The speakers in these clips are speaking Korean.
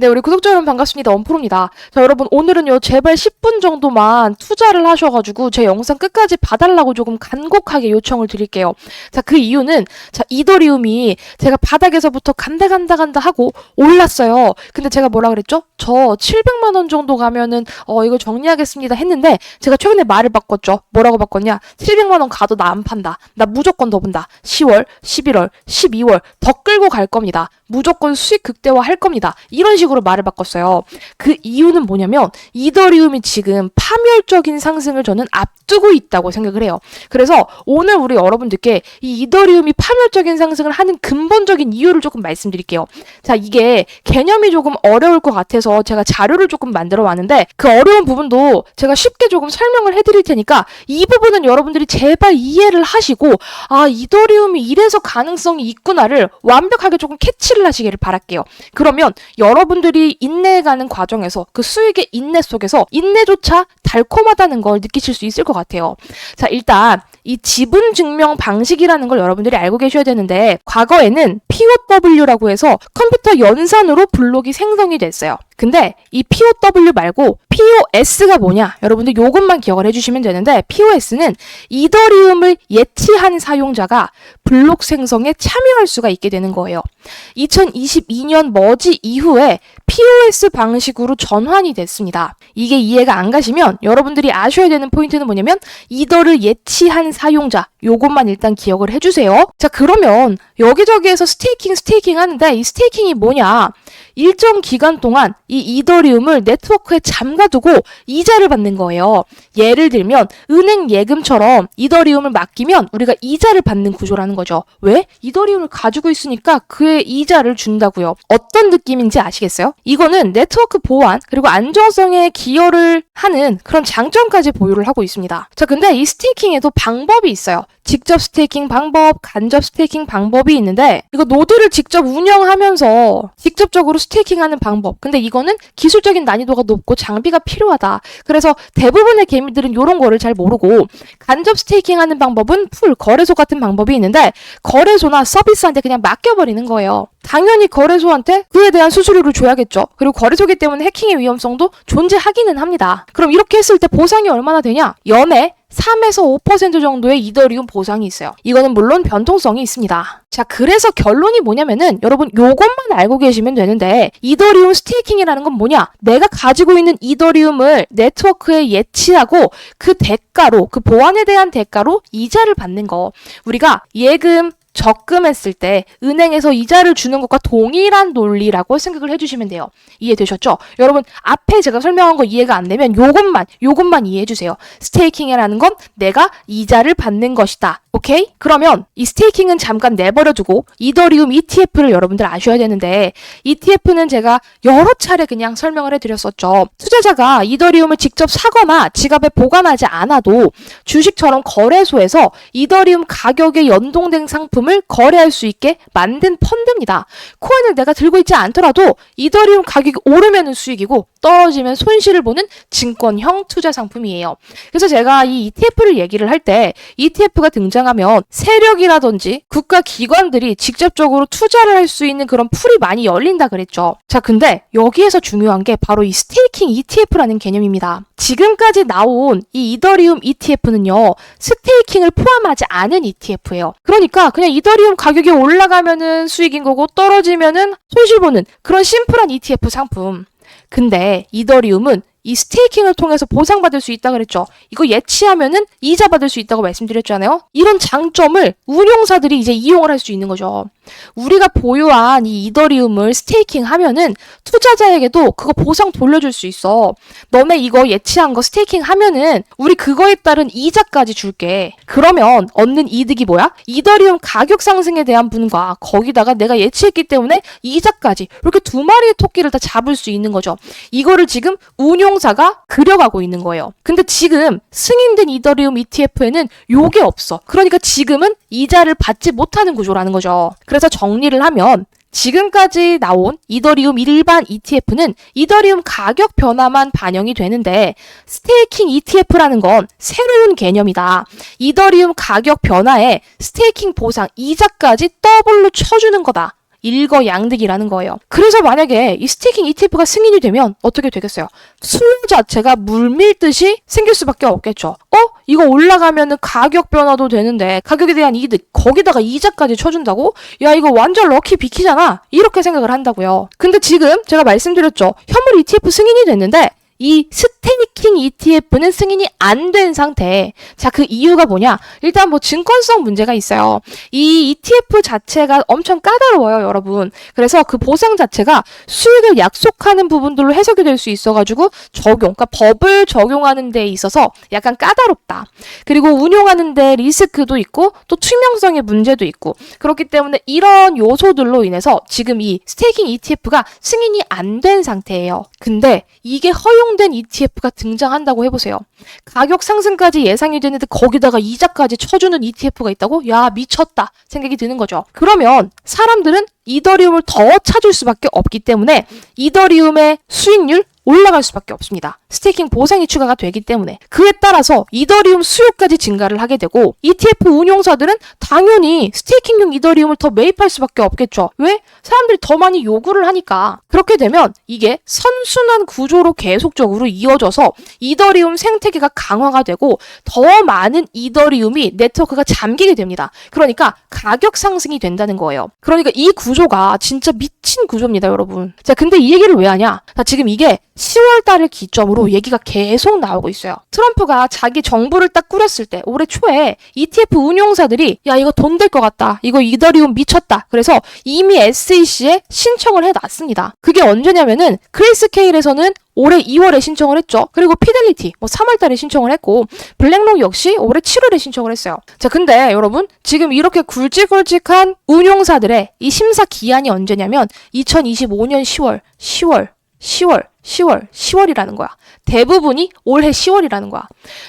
네, 우리 구독자 여러분 반갑습니다. 원프로입니다. 자, 여러분 오늘은요, 제발 10분 정도만 투자를 하셔가지고 제 영상 끝까지 봐달라고 조금 간곡하게 요청을 드릴게요. 자, 그 이유는, 자, 이더리움이 제가 바닥에서부터 간다 간다 간다 하고 올랐어요. 근데 제가 뭐라 그랬죠? 저 700만 원 정도 가면은, 어, 이거 정리하겠습니다 했는데, 제가 최근에 말을 바꿨죠. 뭐라고 바꿨냐? 700만 원 가도 나 안 판다. 나 무조건 더 본다. 10월, 11월, 12월 더 끌고 갈 겁니다. 무조건 수익 극대화 할 겁니다. 이런 식으로 말을 바꿨어요. 그 이유는 뭐냐면 이더리움이 지금 파멸적인 상승을 저는 앞두고 있다고 생각을 해요. 그래서 오늘 우리 여러분들께 이 이더리움이 파멸적인 상승을 하는 근본적인 이유를 조금 말씀드릴게요. 자, 이게 개념이 조금 어려울 것 같아서 제가 자료를 조금 만들어 왔는데 그 어려운 부분도 제가 쉽게 조금 설명을 해드릴 테니까 이 부분은 여러분들이 제발 이해를 하시고 아, 이더리움이 이래서 가능성이 있구나를 완벽하게 조금 캐치를 하시기를 바랄게요. 그러면 여러분 들이 인내해가는 과정에서 그 수익의 인내 속에서 인내조차 달콤하다는 걸 느끼실 수 있을 것 같아요. 자, 일단 이 지분 증명 방식이라는 걸 여러분들이 알고 계셔야 되는데 과거에는 POW라고 해서 컴퓨터 연산으로 블록이 생성이 됐어요. 근데 이 POW 말고 POS가 뭐냐? 여러분들 요것만 기억을 해주시면 되는데 POS는 이더리움을 예치한 사용자가 블록 생성에 참여할 수가 있게 되는 거예요. 2022년 머지 이후에 POS 방식으로 전환이 됐습니다. 이게 이해가 안 가시면 여러분들이 아셔야 되는 포인트는 뭐냐면 이더를 예치한 사용자 요것만 일단 기억을 해주세요. 자 그러면 여기저기에서 스테이킹 스테이킹 하는데 이 스테이킹이 뭐냐? 일정 기간 동안 이 이더리움을 네트워크에 잠가두고 이자를 받는 거예요. 예를 들면 은행 예금처럼 이더리움을 맡기면 우리가 이자를 받는 구조라는 거죠. 왜? 이더리움을 가지고 있으니까 그의 이자를 준다고요. 어떤 느낌인지 아시겠어요? 이거는 네트워크 보안 그리고 안정성에 기여를 하는 그런 장점까지 보유를 하고 있습니다. 자, 근데 이 스테이킹에도 방법이 있어요. 직접 스테이킹 방법, 간접 스테이킹 방법이 있는데 이거 노드를 직접 운영하면서 직접적으로 스테이킹하는 방법. 근데 이거는 기술적인 난이도가 높고 장비가 필요하다. 그래서 대부분의 개미들은 이런 거를 잘 모르고 간접 스테이킹하는 방법은 풀 거래소 같은 방법이 있는데 거래소나 서비스한테 그냥 맡겨버리는 거예요. 당연히 거래소한테 그에 대한 수수료를 줘야겠죠. 그리고 거래소기 때문에 해킹의 위험성도 존재하기는 합니다. 그럼 이렇게 했을 때 보상이 얼마나 되냐? 연에 3에서 5% 정도의 이더리움 보상이 있어요. 이거는 물론 변동성이 있습니다. 자, 그래서 결론이 뭐냐면은 여러분 요것만 알고 계시면 되는데 이더리움 스테이킹이라는 건 뭐냐? 내가 가지고 있는 이더리움을 네트워크에 예치하고 그 대가로 그 보안에 대한 대가로 이자를 받는 거. 우리가 예금 적금했을 때 은행에서 이자를 주는 것과 동일한 논리라고 생각을 해주시면 돼요. 이해되셨죠? 여러분 앞에 제가 설명한 거 이해가 안 되면 요것만 요것만 이해해 주세요. 스테이킹이라는 건 내가 이자를 받는 것이다. 오케이? 그러면 이 스테이킹은 잠깐 내버려두고 이더리움 ETF를 여러분들 아셔야 되는데 ETF는 제가 여러 차례 그냥 설명을 해드렸었죠. 투자자가 이더리움을 직접 사거나 지갑에 보관하지 않아도 주식처럼 거래소에서 이더리움 가격에 연동된 상품을 거래할 수 있게 만든 펀드입니다. 코인을 내가 들고 있지 않더라도 이더리움 가격이 오르면 수익이고 떨어지면 손실을 보는 증권형 투자 상품이에요. 그래서 제가 이 ETF를 얘기를 할 때 ETF가 등장 하면 세력이라든지 국가 기관들이 직접적으로 투자를 할 수 있는 그런 풀이 많이 열린다 그랬죠. 자, 근데 여기에서 중요한 게 바로 이 스테이킹 ETF라는 개념입니다. 지금까지 나온 이 이더리움 ETF는요, 스테이킹을 포함하지 않은 ETF예요. 그러니까 그냥 이더리움 가격이 올라가면은 수익인 거고 떨어지면은 손실 보는 그런 심플한 ETF 상품. 근데 이더리움은 이 스테이킹을 통해서 보상받을 수 있다 그랬죠. 이거 예치하면은 이자 받을 수 있다고 말씀드렸잖아요. 이런 장점을 운용사들이 이제 이용을 할 수 있는 거죠. 우리가 보유한 이 이더리움을 스테이킹 하면은 투자자에게도 그거 보상 돌려줄 수 있어. 너네 이거 예치한 거 스테이킹 하면은 우리 그거에 따른 이자까지 줄게. 그러면 얻는 이득이 뭐야? 이더리움 가격 상승에 대한 분과 거기다가 내가 예치했기 때문에 이자까지 이렇게 두 마리의 토끼를 다 잡을 수 있는 거죠. 이거를 지금 운용 사가 그려가고 있는 거예요. 근데 지금 승인된 이더리움 ETF에는 요게 없어. 그러니까 지금은 이자를 받지 못하는 구조라는 거죠. 그래서 정리를 하면 지금까지 나온 이더리움 일반 ETF는 이더리움 가격 변화만 반영이 되는데 스테이킹 ETF라는 건 새로운 개념이다. 이더리움 가격 변화에 스테이킹 보상 이자까지 더블로 쳐주는 거다. 일거양득이라는 거예요. 그래서 만약에 이 스테이킹 ETF가 승인이 되면 어떻게 되겠어요? 수요 자체가 물밀듯이 생길 수밖에 없겠죠. 어? 이거 올라가면은 가격 변화도 되는데 가격에 대한 이득 거기다가 이자까지 쳐준다고? 야 이거 완전 럭키 비키잖아. 이렇게 생각을 한다고요. 근데 지금 제가 말씀드렸죠. 현물 ETF 승인이 됐는데 이 스테이킹 ETF는 승인이 안 된 상태. 자, 그 이유가 뭐냐? 일단 뭐 증권성 문제가 있어요. 이 ETF 자체가 엄청 까다로워요, 여러분. 그래서 그 보상 자체가 수익을 약속하는 부분들로 해석이 될 수 있어가지고 적용, 그러니까 법을 적용하는 데 있어서 약간 까다롭다. 그리고 운용하는 데 리스크도 있고 또 투명성의 문제도 있고 그렇기 때문에 이런 요소들로 인해서 지금 이 스테이킹 ETF가 승인이 안 된 상태예요. 근데 이게 허용 된 ETF가 등장한다고 해보세요. 가격 상승까지 예상이 되는데 거기다가 이자까지 쳐주는 ETF가 있다고? 야 미쳤다 생각이 드는 거죠. 그러면 사람들은 이더리움을 더 찾을 수밖에 없기 때문에 이더리움의 수익률 올라갈 수밖에 없습니다. 스테이킹 보상이 추가가 되기 때문에 그에 따라서 이더리움 수요까지 증가를 하게 되고 ETF 운용사들은 당연히 스테이킹용 이더리움을 더 매입할 수밖에 없겠죠. 왜? 사람들이 더 많이 요구를 하니까. 그렇게 되면 이게 선순환 구조로 계속적으로 이어져서 이더리움 생태계가 강화가 되고 더 많은 이더리움이 네트워크가 잠기게 됩니다. 그러니까 가격 상승이 된다는 거예요. 그러니까 이 구조가 진짜 미친 구조입니다, 여러분. 자, 근데 이 얘기를 왜 하냐? 자, 지금 이게 10월 달을 기점으로 얘기가 계속 나오고 있어요. 트럼프가 자기 정부를 딱 꾸렸을 때 올해 초에 ETF 운용사들이 야 이거 돈 될 것 같다. 이거 이더리움 미쳤다. 그래서 이미 SEC에 신청을 해놨습니다. 그게 언제냐면은 크레이스 케일에서는 올해 2월에 신청을 했죠. 그리고 피델리티 뭐 3월 달에 신청을 했고 블랙록 역시 올해 7월에 신청을 했어요. 자, 근데 여러분 지금 이렇게 굵직굵직한 운용사들의 이 심사 기한이 언제냐면 2025년 10월, 10월, 10월, 10월, 10월이라는 거야. 대부분이 올해 10월이라는 거야.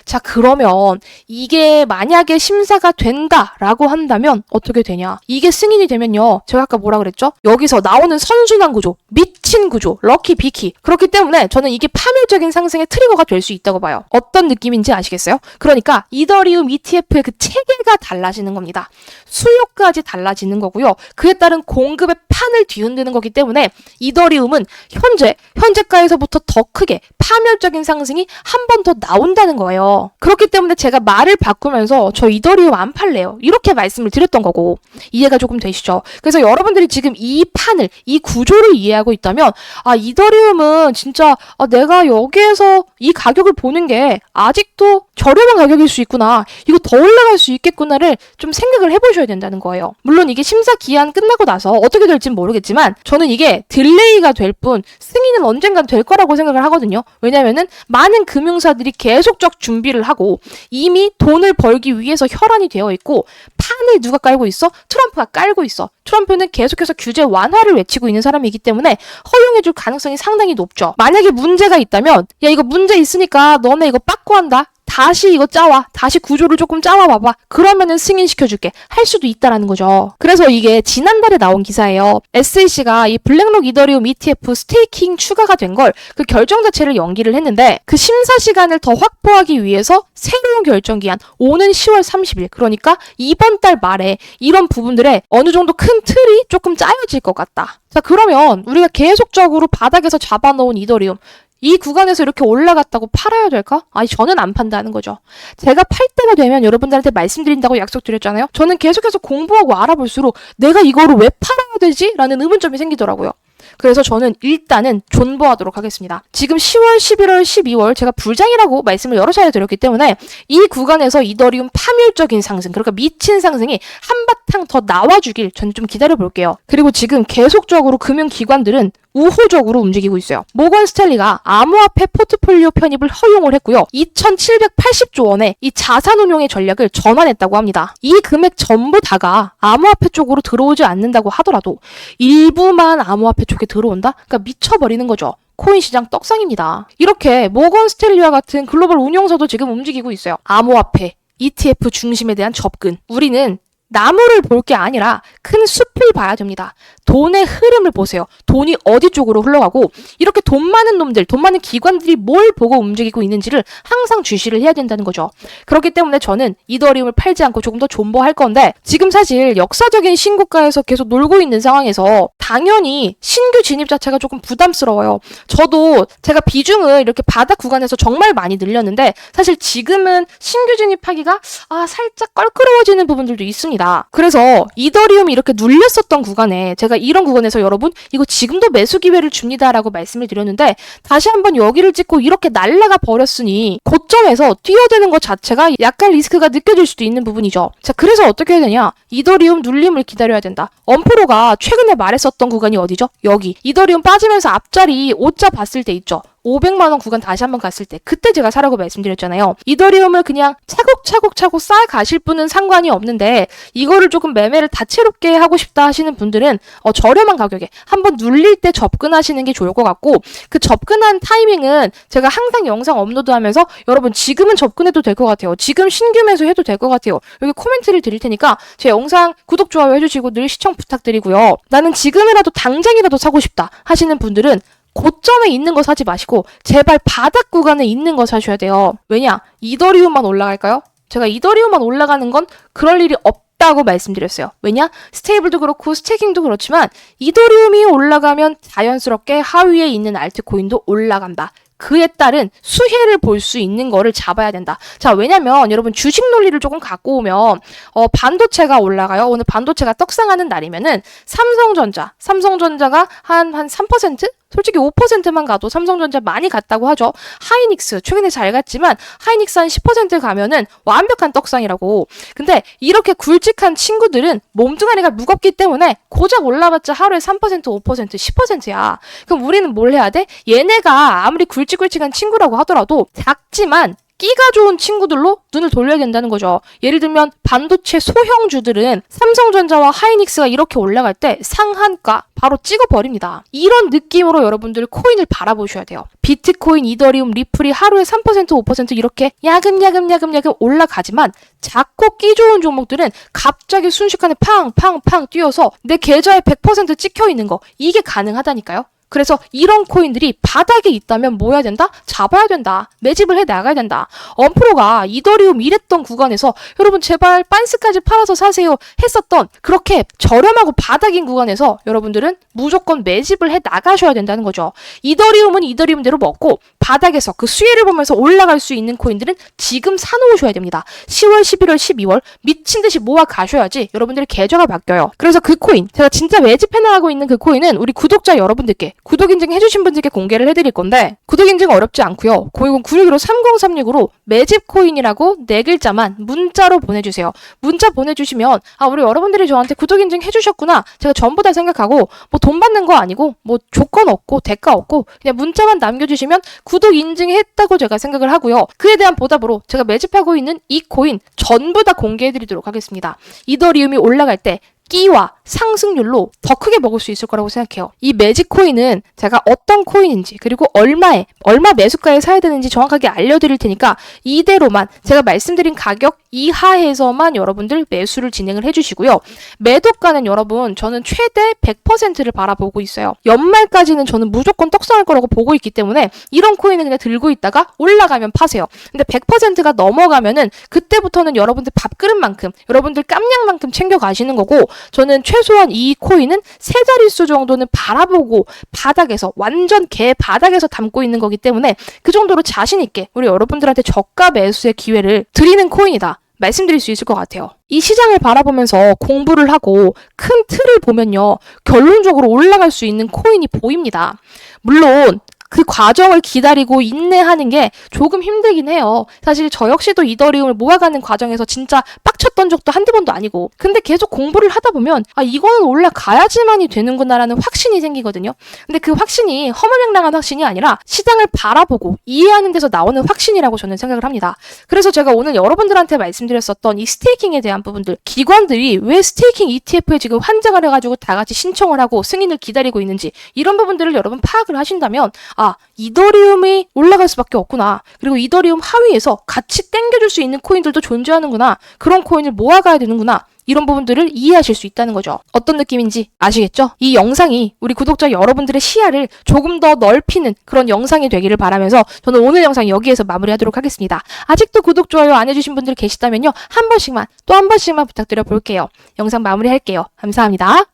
자, 그러면 이게 만약에 심사가 된다라고 한다면 어떻게 되냐? 이게 승인이 되면요. 제가 아까 뭐라 그랬죠? 여기서 나오는 선순환 구조, 미친 구조, 럭키 비키. 그렇기 때문에 저는 이게 파멸적인 상승의 트리거가 될 수 있다고 봐요. 어떤 느낌인지 아시겠어요? 그러니까 이더리움 ETF의 그 체계가 달라지는 겁니다. 수요까지 달라지는 거고요. 그에 따른 공급의 판을 뒤흔드는 거기 때문에 이더리움은 현재 현재가에서부터 더 크게 파멸적인 상승이 한 번 더 나온다는 거예요. 그렇기 때문에 제가 말을 바꾸면서 저 이더리움 안 팔래요. 이렇게 말씀을 드렸던 거고 이해가 조금 되시죠? 그래서 여러분들이 지금 이 판을 이 구조를 이해하고 있다면 아 이더리움은 진짜 아, 내가 여기에서 이 가격을 보는 게 아직도 저렴한 가격일 수 있구나. 이거 더 올라갈 수 있겠구나를 좀 생각을 해보셔야 된다는 거예요. 물론 이게 심사 기한 끝나고 나서 어떻게 될진 모르겠지만 저는 이게 딜레이가 될 뿐 승인은 언젠간 될 거라고 생각을 하거든요. 왜냐면은 많은 금융사들이 계속적 준비를 하고 이미 돈을 벌기 위해서 혈안이 되어 있고 판을 누가 깔고 있어? 트럼프가 깔고 있어. 트럼프는 계속해서 규제 완화를 외치고 있는 사람이기 때문에 허용해줄 가능성이 상당히 높죠. 만약에 문제가 있다면 야 이거 문제 있으니까 너네 이거 빠꾸 한다. 다시 이거 짜와. 다시 구조를 조금 짜와 봐봐. 그러면은 승인시켜줄게. 할 수도 있다라는 거죠. 그래서 이게 지난달에 나온 기사예요. SEC가 이 블랙록 이더리움 ETF 스테이킹 추가가 된 걸 그 결정 자체를 연기를 했는데 그 심사 시간을 더 확보하기 위해서 새로운 결정 기한 오는 10월 30일 그러니까 이번 달 말에 이런 부분들에 어느 정도 큰 틀이 조금 짜여질 것 같다. 자 그러면 우리가 계속적으로 바닥에서 잡아놓은 이더리움 이 구간에서 이렇게 올라갔다고 팔아야 될까? 아니 저는 안 판다는 거죠. 제가 팔 때가 되면 여러분들한테 말씀드린다고 약속드렸잖아요. 저는 계속해서 공부하고 알아볼수록 내가 이거를 왜 팔아야 되지? 라는 의문점이 생기더라고요. 그래서 저는 일단은 존버하도록 하겠습니다. 지금 10월, 11월, 12월 제가 불장이라고 말씀을 여러 차례 드렸기 때문에 이 구간에서 이더리움 파멸적인 상승, 그러니까 미친 상승이 한바탕 더 나와주길 저는 좀 기다려 볼게요. 그리고 지금 계속적으로 금융기관들은 우호적으로 움직이고 있어요. 모건 스탠리가 암호화폐 포트폴리오 편입을 허용을 했고요. 2,780조 원의 이 자산 운용의 전략을 전환했다고 합니다. 이 금액 전부 다가 암호화폐 쪽으로 들어오지 않는다고 하더라도 일부만 암호화폐 쪽에 들어온다? 그러니까 미쳐버리는 거죠. 코인 시장 떡상입니다. 이렇게 모건 스탠리와 같은 글로벌 운용사도 지금 움직이고 있어요. 암호화폐, ETF 중심에 대한 접근. 우리는 나무를 볼 게 아니라 큰 숲을 봐야 됩니다. 돈의 흐름을 보세요. 돈이 어디 쪽으로 흘러가고 이렇게 돈 많은 놈들, 돈 많은 기관들이 뭘 보고 움직이고 있는지를 항상 주시를 해야 된다는 거죠. 그렇기 때문에 저는 이더리움을 팔지 않고 조금 더 존버할 건데 지금 사실 역사적인 신고가에서 계속 놀고 있는 상황에서 당연히 신규 진입 자체가 조금 부담스러워요. 저도 제가 비중을 이렇게 바닥 구간에서 정말 많이 늘렸는데 사실 지금은 신규 진입하기가 아 살짝 껄끄러워지는 부분들도 있습니다. 그래서 이더리움이 이렇게 눌렸었던 구간에 제가 이런 구간에서 여러분 이거 지금도 매수 기회를 줍니다라고 말씀을 드렸는데 다시 한번 여기를 찍고 이렇게 날라가 버렸으니 고점에서 뛰어드는 것 자체가 약간 리스크가 느껴질 수도 있는 부분이죠. 자 그래서 어떻게 해야 되냐? 이더리움 눌림을 기다려야 된다. 엄프로가 최근에 말했었던 구간이 어디죠? 여기 이더리움 빠지면서 앞자리 5자 봤을 때 있죠. 500만 원 구간 다시 한번 갔을 때 그때 제가 사라고 말씀드렸잖아요. 이더리움을 그냥 차곡차곡 차곡 쌓아 가실 분은 상관이 없는데 이거를 조금 매매를 다채롭게 하고 싶다 하시는 분들은 어, 저렴한 가격에 한번 눌릴 때 접근하시는 게 좋을 것 같고 그 접근한 타이밍은 제가 항상 영상 업로드하면서 여러분 지금은 접근해도 될 것 같아요. 지금 신규 매수 해도 될 것 같아요. 여기 코멘트를 드릴 테니까 제 영상 구독 좋아요 해주시고 늘 시청 부탁드리고요. 나는 지금이라도 당장이라도 사고 싶다 하시는 분들은 고점에 있는 거 사지 마시고 제발 바닥 구간에 있는 거 사셔야 돼요. 왜냐? 이더리움만 올라갈까요? 제가 이더리움만 올라가는 건 그럴 일이 없다고 말씀드렸어요. 왜냐? 스테이블도 그렇고 스테이킹도 그렇지만 이더리움이 올라가면 자연스럽게 하위에 있는 알트코인도 올라간다. 그에 따른 수혜를 볼 수 있는 거를 잡아야 된다. 자, 왜냐면 여러분 주식 논리를 조금 갖고 오면 어, 반도체가 올라가요. 오늘 반도체가 떡상하는 날이면은 삼성전자, 삼성전자가 한 한 3%? 솔직히 5%만 가도 삼성전자 많이 갔다고 하죠. 하이닉스 최근에 잘 갔지만 하이닉스 한 10% 가면은 완벽한 떡상이라고. 근데 이렇게 굵직한 친구들은 몸뚱아리가 무겁기 때문에 고작 올라봤자 하루에 3% 5% 10%야. 그럼 우리는 뭘 해야 돼? 얘네가 아무리 굵직굵직한 친구라고 하더라도 작지만 끼가 좋은 친구들로 눈을 돌려야 된다는 거죠. 예를 들면 반도체 소형주들은 삼성전자와 하이닉스가 이렇게 올라갈 때 상한가 바로 찍어버립니다. 이런 느낌으로 여러분들 코인을 바라보셔야 돼요. 비트코인, 이더리움, 리플이 하루에 3% 5% 이렇게 야금야금 야금야금 올라가지만 작고 끼 좋은 종목들은 갑자기 순식간에 팡팡팡 뛰어서 내 계좌에 100% 찍혀 있는 거 이게 가능하다니까요. 그래서 이런 코인들이 바닥에 있다면 뭐 해야 된다? 잡아야 된다. 매집을 해 나가야 된다. 엄프로가 이더리움 이랬던 구간에서 여러분 제발 빤스까지 팔아서 사세요 했었던 그렇게 저렴하고 바닥인 구간에서 여러분들은 무조건 매집을 해 나가셔야 된다는 거죠. 이더리움은 이더리움대로 먹고 바닥에서 그 수혜를 보면서 올라갈 수 있는 코인들은 지금 사놓으셔야 됩니다. 10월, 11월, 12월 미친 듯이 모아 가셔야지 여러분들의 계좌가 바뀌어요. 그래서 그 코인 제가 진짜 매집해 나가고 있는 그 코인은 우리 구독자 여러분들께 구독 인증 해주신 분들께 공개를 해드릴 건데 구독 인증 어렵지 않고요. 010-961-3036으로 매집 코인이라고 네 글자만 문자로 보내주세요. 문자 보내주시면 아 우리 여러분들이 저한테 구독 인증 해주셨구나 제가 전부 다 생각하고 뭐 돈 받는 거 아니고 뭐 조건 없고 대가 없고 그냥 문자만 남겨주시면 구독 인증했다고 제가 생각을 하고요. 그에 대한 보답으로 제가 매집하고 있는 이 코인 전부 다 공개해드리도록 하겠습니다. 이더리움이 올라갈 때 끼와 상승률로 더 크게 먹을 수 있을 거라고 생각해요. 이 매직 코인은 제가 어떤 코인인지 그리고 얼마에 얼마 매수가에 사야 되는지 정확하게 알려드릴 테니까 이대로만 제가 말씀드린 가격 이하에서만 여러분들 매수를 진행을 해주시고요. 매도가는 여러분 저는 최대 100%를 바라보고 있어요. 연말까지는 저는 무조건 떡상할 거라고 보고 있기 때문에 이런 코인은 그냥 들고 있다가 올라가면 파세요. 근데 100%가 넘어가면은 그때부터는 여러분들 밥그릇만큼 여러분들 깜냥만큼 챙겨 가시는 거고 저는 최소한 이 코인은 세 자릿수 정도는 바라보고 바닥에서 완전 개 바닥에서 담고 있는 거기 때문에 그 정도로 자신 있게 우리 여러분들한테 저가 매수의 기회를 드리는 코인이다. 말씀드릴 수 있을 것 같아요. 이 시장을 바라보면서 공부를 하고 큰 틀을 보면요. 결론적으로 올라갈 수 있는 코인이 보입니다. 물론 그 과정을 기다리고 인내하는 게 조금 힘들긴 해요. 사실 저 역시도 이더리움을 모아가는 과정에서 진짜 빡쳤던 적도 한두 번도 아니고. 근데 계속 공부를 하다 보면, 아, 이거는 올라가야지만이 되는구나라는 확신이 생기거든요. 근데 그 확신이 허무맹랑한 확신이 아니라 시장을 바라보고 이해하는 데서 나오는 확신이라고 저는 생각을 합니다. 그래서 제가 오늘 여러분들한테 말씀드렸었던 이 스테이킹에 대한 부분들, 기관들이 왜 스테이킹 ETF에 지금 환장을 해가지고 다 같이 신청을 하고 승인을 기다리고 있는지, 이런 부분들을 여러분 파악을 하신다면, 아, 이더리움이 올라갈 수밖에 없구나. 그리고 이더리움 하위에서 같이 땡겨줄 수 있는 코인들도 존재하는구나. 그런 코인을 모아가야 되는구나. 이런 부분들을 이해하실 수 있다는 거죠. 어떤 느낌인지 아시겠죠? 이 영상이 우리 구독자 여러분들의 시야를 조금 더 넓히는 그런 영상이 되기를 바라면서 저는 오늘 영상 여기에서 마무리하도록 하겠습니다. 아직도 구독, 좋아요 안 해주신 분들 계시다면요. 한 번씩만, 또 한 번씩만 부탁드려 볼게요. 영상 마무리할게요. 감사합니다.